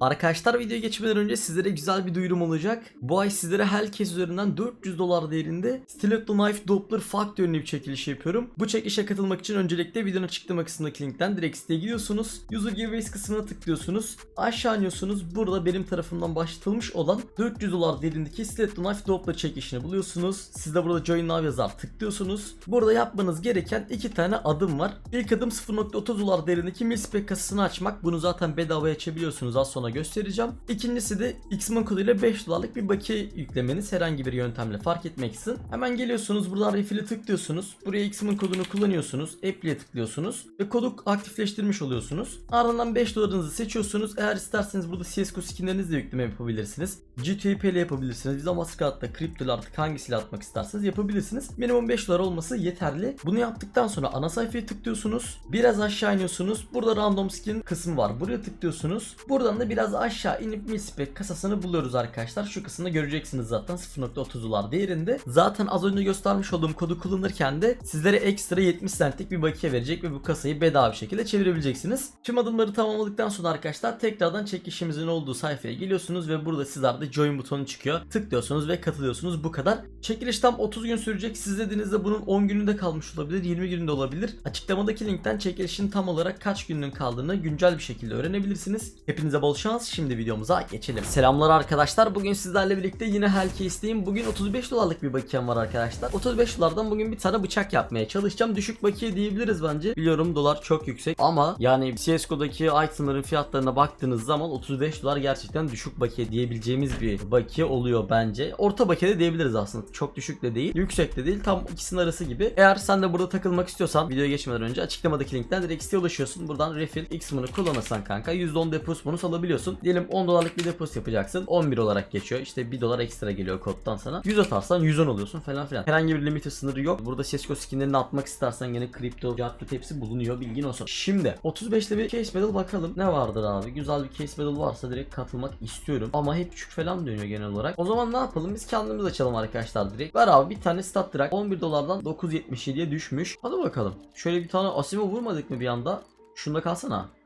Arkadaşlar videoya geçmeden önce sizlere güzel bir duyurum olacak. Bu ay sizlere Hellcase üzerinden 400 dolar değerinde Stiletto Knife Doppler Factory ünlü bir çekiliş yapıyorum. Bu çekilişe katılmak için öncelikle videonun açıklama kısmındaki linkten direkt siteye gidiyorsunuz. User Giveaways kısmına tıklıyorsunuz. Aşağı iniyorsunuz. Burada benim tarafımdan başlatılmış olan 400 dolar değerindeki Stiletto Knife Doppler çekilişini buluyorsunuz. Siz de burada Join Now yazar tıklıyorsunuz. Burada yapmanız gereken iki tane adım var. İlk adım 0.30 dolar değerindeki Milspec kasasını açmak. Bunu zaten bedavaya açabiliyorsunuz. Az sonra göstereceğim. İkincisi de Xmon koduyla 5 dolarlık bir bakiye yüklemeniz herhangi bir yöntemle fark etmeksizin. Hemen geliyorsunuz buradan refill'i tıklıyorsunuz. Buraya Xmon kodunu kullanıyorsunuz. Apple'ye tıklıyorsunuz ve kodu aktifleştirmiş oluyorsunuz. Ardından 5 dolarınızı seçiyorsunuz. Eğer isterseniz burada CSGO skinlerinizle yükleme yapabilirsiniz. GTP ile yapabilirsiniz. Visa Mastercard'da kripto artık hangisiyle atmak isterseniz yapabilirsiniz. Minimum 5 dolar olması yeterli. Bunu yaptıktan sonra ana sayfaya tıklıyorsunuz. Biraz aşağı iniyorsunuz. Burada random skin kısmı var. Buraya tıklıyorsunuz. Buradan da biraz aşağı inip Milspec kasasını buluyoruz arkadaşlar. Şu kısımda göreceksiniz zaten 0.30 dolar değerinde. Zaten az önce göstermiş olduğum kodu kullanırken de sizlere ekstra 70 centlik bir bakiye verecek ve bu kasayı bedava bir şekilde çevirebileceksiniz. Tüm adımları tamamladıktan sonra arkadaşlar tekrardan çekişimizin olduğu sayfaya geliyorsunuz ve burada sizlerde join butonu çıkıyor. Tıklıyorsunuz ve katılıyorsunuz bu kadar. Çekiliş tam 30 gün sürecek. Siz dediğinizde bunun 10 gününde kalmış olabilir, 20 günde olabilir. Açıklamadaki linkten çekilişin tam olarak kaç günün kaldığını güncel bir şekilde öğrenebilirsiniz. Hepinize bol şans. Şimdi videomuza geçelim. Selamlar arkadaşlar. Bugün sizlerle birlikte yine Hellcase'deyim. Bugün 35 dolarlık bir bakiyem var arkadaşlar. 35 dolardan bugün bir tane bıçak yapmaya çalışacağım. Düşük bakiye diyebiliriz bence. Biliyorum dolar çok yüksek ama yani CSGO'daki itemların fiyatlarına baktığınız zaman 35 dolar gerçekten düşük bakiye diyebileceğimiz bir bakiye oluyor bence. Orta bakiye de diyebiliriz aslında. Çok düşük de değil, yüksek de değil. Tam ikisinin arası gibi. Eğer sen de burada takılmak istiyorsan videoya geçmeden önce açıklamadaki linkten direkt siteye ulaşıyorsun. Buradan refill X-Mon'u kullanırsan kanka %10 depozit bonus alabiliyorsun. Diyelim 10 dolarlık bir depozit yapacaksın. 11 olarak geçiyor. İşte 1 dolar ekstra geliyor koddan sana. 100 atarsan 110 oluyorsun falan filan. Herhangi bir limiti sınırı yok. Burada CSGO skinlerini atmak istersen gene kripto, cartlut hepsi bulunuyor bilgin olsun. Şimdi 35'te bir case battle bakalım. Ne vardır abi? Güzel bir case battle varsa direkt katılmak istiyorum. Ama hep küçük falan dönüyor genel olarak. O zaman ne yapalım? Biz kendimiz açalım arkadaşlar direkt. Ver abi bir tane stat drag 11 dolardan 9.77'ye düşmüş. Hadi bakalım. Şöyle bir tane Asimo vurmadık mı bir anda? Şunda kalsana.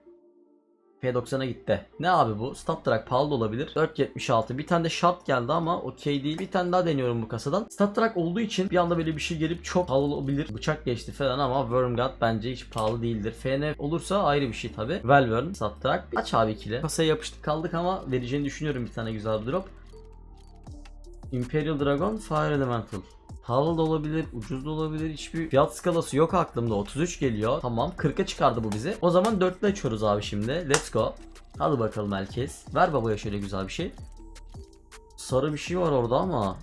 P90'a gitti. Ne abi bu? Stat Track pahalı da olabilir. 4.76. Bir tane de shot geldi ama okey değil. Bir tane daha deniyorum bu kasadan. Stat Track olduğu için bir anda böyle bir şey gelip çok pahalı olabilir. Bıçak geçti falan ama Wormgod bence hiç pahalı değildir. FN olursa ayrı bir şey tabi. Velvern, Stat Track. Aç abi ikili. Kasaya yapıştık kaldık ama vereceğini düşünüyorum bir tane güzel bir drop. Imperial Dragon, Fire Elemental. Pahalı da olabilir, ucuz da olabilir. Hiçbir fiyat skalası yok aklımda. 33 geliyor. Tamam. 40'a çıkardı bu bizi. O zaman 4'lü açıyoruz abi şimdi. Let's go. Hadi bakalım herkes. Ver babaya şöyle güzel bir şey. Sarı bir şey var orada ama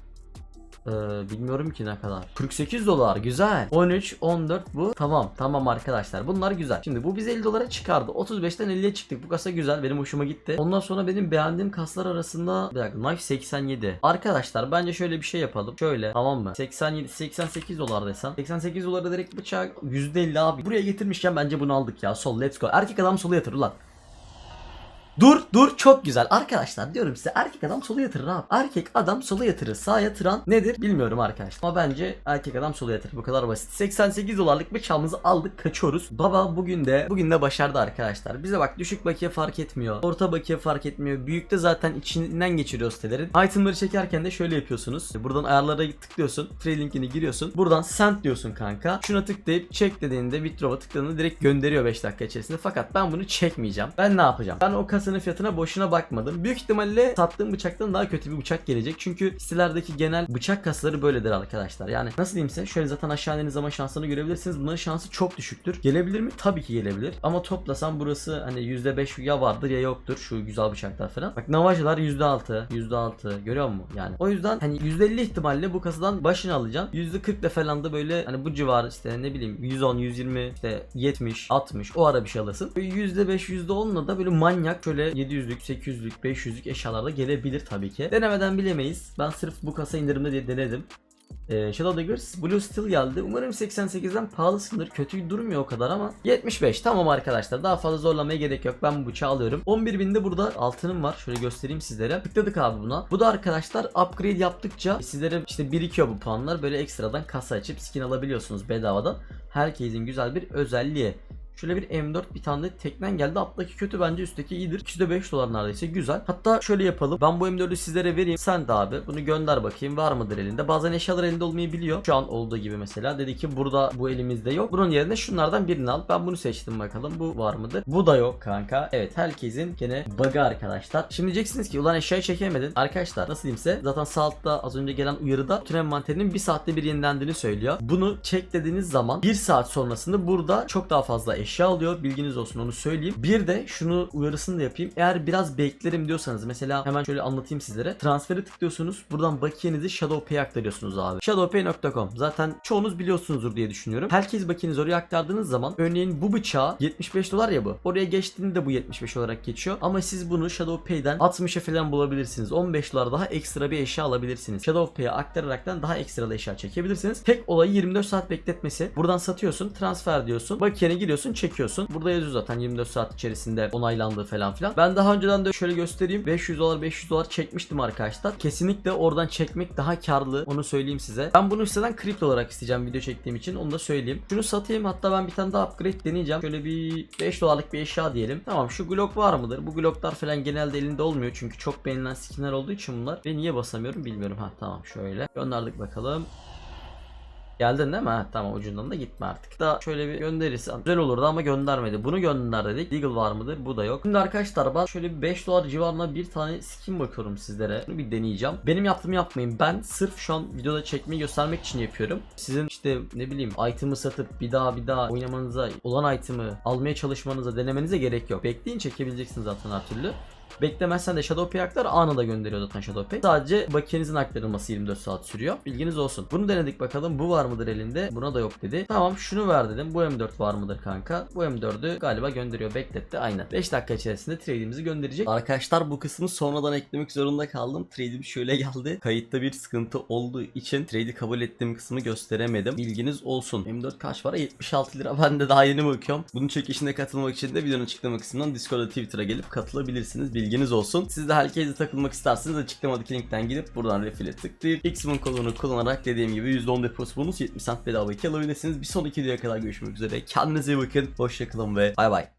ee, bilmiyorum ki ne kadar. 48 dolar güzel. 13, 14 bu. Tamam tamam arkadaşlar bunlar güzel. Şimdi bu bizi 50 dolara çıkardı. 35'ten 50'ye çıktık. Bu kasa güzel. Benim hoşuma gitti. Ondan sonra benim beğendiğim kaslar arasında bir dakika knife 87. Arkadaşlar bence şöyle bir şey yapalım. Şöyle tamam mı? 87 88 dolar desem. 88 dolara direkt bıçak %50 abi. Buraya getirmişken bence bunu aldık ya. Sol let's go. Erkek adam solu yatır ulan. Dur dur çok güzel. Arkadaşlar diyorum size erkek adam sola yatırır abi. Erkek adam sola yatırır. Sağa yatıran nedir bilmiyorum arkadaşlar. Ama bence erkek adam sola yatırır. Bu kadar basit. 88 dolarlık bıçağımızı aldık kaçıyoruz. Baba bugün de bugün de başardı arkadaşlar. Bize bak düşük bakiye fark etmiyor. Orta bakiye fark etmiyor. Büyükte zaten içinden geçiriyor sitelerin. Itemları çekerken de şöyle yapıyorsunuz. Buradan ayarlara tıklıyorsun. Linkini giriyorsun. Buradan send diyorsun kanka. Şuna tıklayıp çek dediğinde withdraw'a tıkladığında direkt gönderiyor 5 dakika içerisinde. Fakat ben bunu çekmeyeceğim. Ben ne yapacağım? Ben o kasa kasasının fiyatına boşuna bakmadım. Büyük ihtimalle sattığım bıçaktan daha kötü bir bıçak gelecek. Çünkü sitelerdeki genel bıçak kasaları böyledir arkadaşlar. Yani nasıl diyeyim size? Şöyle zaten aşağı indiğiniz zaman şansını görebilirsiniz. Bunların şansı çok düşüktür. Gelebilir mi? Tabii ki gelebilir. Ama toplasam burası hani %5 ya vardır ya yoktur. Şu güzel bıçaklar falan. Bak Navajalar %6, %6 görüyor musun? Yani o yüzden hani %50 ihtimalle bu kasadan başını alacağım. %40 de falan da böyle hani bu civar işte ne bileyim 110, 120, işte 70, 60 o ara bir şey alırsın. %5, %10'la da böyle manyak şöyle 700'lük, 800'lük, 500'lük eşyalarda gelebilir tabii ki. Denemeden bilemeyiz. Ben sırf bu kasa indirimde diye denedim. Ee, Shadow Daggers Blue Steel geldi. Umarım 88'den pahalısındır. Kötü durmuyor o kadar ama 75 tamam arkadaşlar. Daha fazla zorlamaya gerek yok. Ben bu bıçağı alıyorum. 11.000'de burada altınım var. Şöyle göstereyim sizlere. Tıkladık abi buna. Bu da arkadaşlar upgrade yaptıkça sizlere işte birikiyor bu puanlar. Böyle ekstradan kasa açıp skin alabiliyorsunuz bedavadan. Herkesin güzel bir özelliği. Şöyle bir M4 bir tane de teknen geldi. Alttaki kötü bence üstteki iyidir. İkisi de 5 dolar neredeyse güzel. Hatta şöyle yapalım. Ben bu M4'ü sizlere vereyim. Sen de abi bunu gönder bakayım var mıdır elinde. Bazen eşyalar elinde olmayabiliyor. Şu an olduğu gibi mesela. Dedi ki burada bu elimizde yok. Bunun yerine şunlardan birini al. Ben bunu seçtim bakalım. Bu var mıdır? Bu da yok kanka. Evet herkesin gene bug'ı arkadaşlar. Şimdi diyeceksiniz ki ulan eşyayı çekemedin. Arkadaşlar nasıl diyeyim size? Zaten sağ altta az önce gelen uyarıda bütün envanterinin bir saatte bir yenilendiğini söylüyor. Bunu çek dediğiniz zaman bir saat sonrasında burada çok daha fazla eşya alıyor. Bilginiz olsun onu söyleyeyim. Bir de şunu uyarısını da yapayım. Eğer biraz beklerim diyorsanız mesela hemen şöyle anlatayım sizlere. Transferi tıklıyorsunuz. Buradan bakiyenizi ShadowPay'e aktarıyorsunuz abi. Shadowpay.com. Zaten çoğunuz biliyorsunuzdur diye düşünüyorum. Herkes bakiyenizi oraya aktardığınız zaman örneğin bu bıçağı 75 dolar ya bu. Oraya geçtiğinde bu 75 olarak geçiyor. Ama siz bunu ShadowPay'den 60'a falan bulabilirsiniz. 15 dolar daha ekstra bir eşya alabilirsiniz. ShadowPay'e aktararaktan daha ekstra da eşya çekebilirsiniz. Tek olayı 24 saat bekletmesi. Buradan satıyorsun, transfer diyorsun. Bakiyene giriyorsun, çekiyorsun. Burada yazıyor zaten 24 saat içerisinde onaylandığı falan filan. Ben daha önceden de şöyle göstereyim. 500 dolar 500 dolar çekmiştim arkadaşlar. Kesinlikle oradan çekmek daha karlı. Onu söyleyeyim size. Ben bunu sizden kripto olarak isteyeceğim video çektiğim için. Onu da söyleyeyim. Şunu satayım. Hatta ben bir tane daha upgrade deneyeceğim. Şöyle bir 5 dolarlık bir eşya diyelim. Tamam şu Glock var mıdır? Bu Glock'lar falan genelde elinde olmuyor. Çünkü çok beğenilen skinler olduğu için bunlar. Ve niye basamıyorum bilmiyorum. Ha tamam şöyle. Gönderdik bakalım. Geldin değil mi? Ha, tamam ucundan da gitme artık. Da şöyle bir gönderirsen güzel olurdu ama göndermedi. Bunu gönder dedik. Legal var mıdır? Bu da yok. Şimdi arkadaşlar ben şöyle bir 5 dolar civarında bir tane skin bakıyorum sizlere. Bunu bir deneyeceğim. Benim yaptığımı yapmayın. Ben sırf şu an videoda çekmeyi göstermek için yapıyorum. Sizin işte ne bileyim item'ı satıp bir daha bir daha oynamanıza olan item'ı almaya çalışmanıza denemenize gerek yok. Bekleyin çekebileceksiniz zaten her türlü. Beklemezsen de Shadowpay aktar anında gönderiyor zaten Shadowpay. Sadece bakiyenizin aktarılması 24 saat sürüyor. Bilginiz olsun. Bunu denedik bakalım. Bu var mıdır elinde? Buna da yok dedi. Tamam şunu ver dedim. Bu M4 var mıdır kanka? Bu M4'ü galiba gönderiyor. Bekletti. Aynen. 5 dakika içerisinde trade'imizi gönderecek. Arkadaşlar bu kısmı sonradan eklemek zorunda kaldım. Trade'im şöyle geldi. Kayıtta bir sıkıntı olduğu için trade'i kabul ettiğim kısmı gösteremedim. Bilginiz olsun. M4 kaç para? 76 lira. Ben de daha yeni bakıyorum. Bunun çekişine katılmak için de videonun açıklama kısmından Discord'a Twitter'a gelip katılabilirsiniz. Bilginiz olsun. Siz de herkese takılmak isterseniz açıklamadaki linkten gidip buradan refile tıklayıp Xmun kodunu kullanarak dediğim gibi %10 deposit bonus 70 cent bedava 2 alabilirsiniz. Bir sonraki videoya kadar görüşmek üzere. Kendinize iyi bakın. Hoşçakalın ve bay bay.